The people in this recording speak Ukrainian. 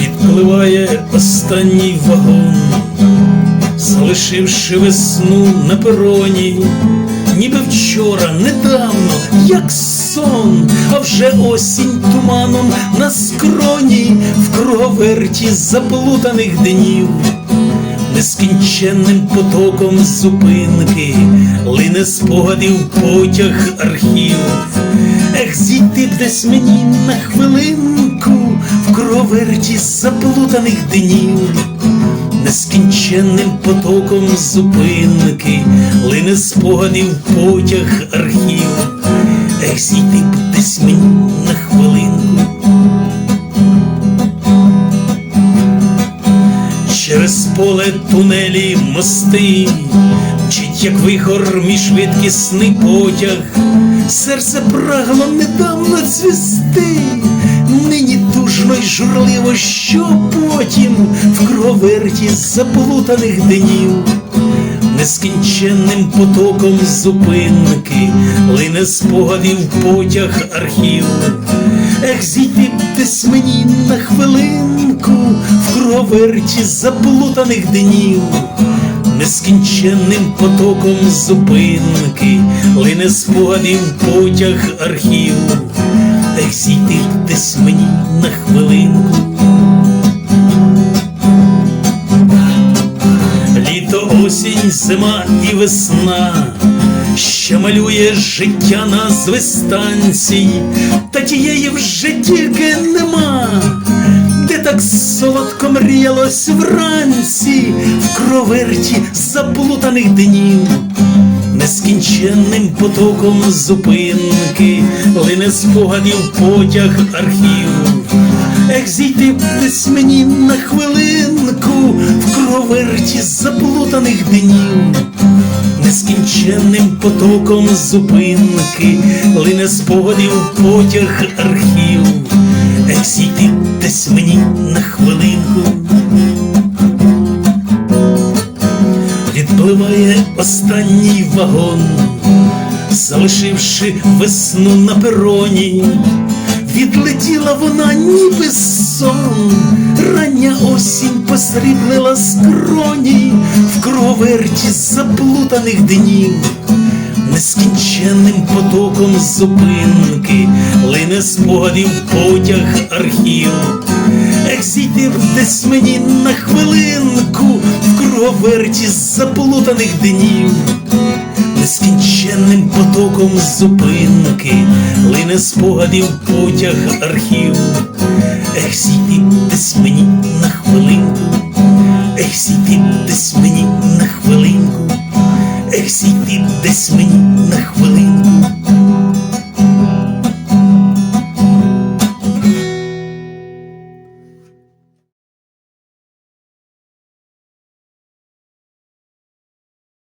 Відпливає останній вагон, залишивши весну на пероні, ніби вчора, недавно, як сон, а вже осінь туманом на скроні, в круговерті заплутаних днів, нескінченним потоком зупинки, лине спогадів потяг архів. Ех, зійти б десь мені на хвилинку в кроверті заплутаних днів, нескінченним потоком зупинки, лине спогадів потяг архів. Ех, зійти б десь мені поле тунелі мости, Мчить, як вихор мій швидкісний потяг, серце прагло недавно цвісти, нині тужно й журливо, що потім в кроверті заплутаних днів, нескінченним потоком зупинки, лине спогадів потяг архів. Ех, зійти б десь мені на хвилинку в заплутаних днів, нескінченним потоком зупинки, лине спогадів потяг архів. Ех, зійти десь мені на хвилинку. Літо, осінь, зима і весна, що малює життя назви станцій, та тієї вже тільки нема, так солодко мріялось вранці, в кроверті заплутаних днів, нескінченним потоком зупинки, лине спогадів потяг архів. Ех, зійти б десь мені на хвилинку в кроверті заплутаних днів, нескінченним потоком зупинки, лине спогадів потяг архів. Десь мені на хвилинку. Відпливає останній вагон, залишивши весну на пероні. Відлетіла вона, ніби сон, рання осінь посріблила скроні в кроверті заплутаних днів, нескінченним потоком зупинки, лине спогадів потяг архів. Ех, зійти б десь мені на хвилинку в круговерті заплутаних днів, нескінченним потоком зупинки, лине спогадів потяг архів. Ех, зійти б десь мені на хвилинку, Willing.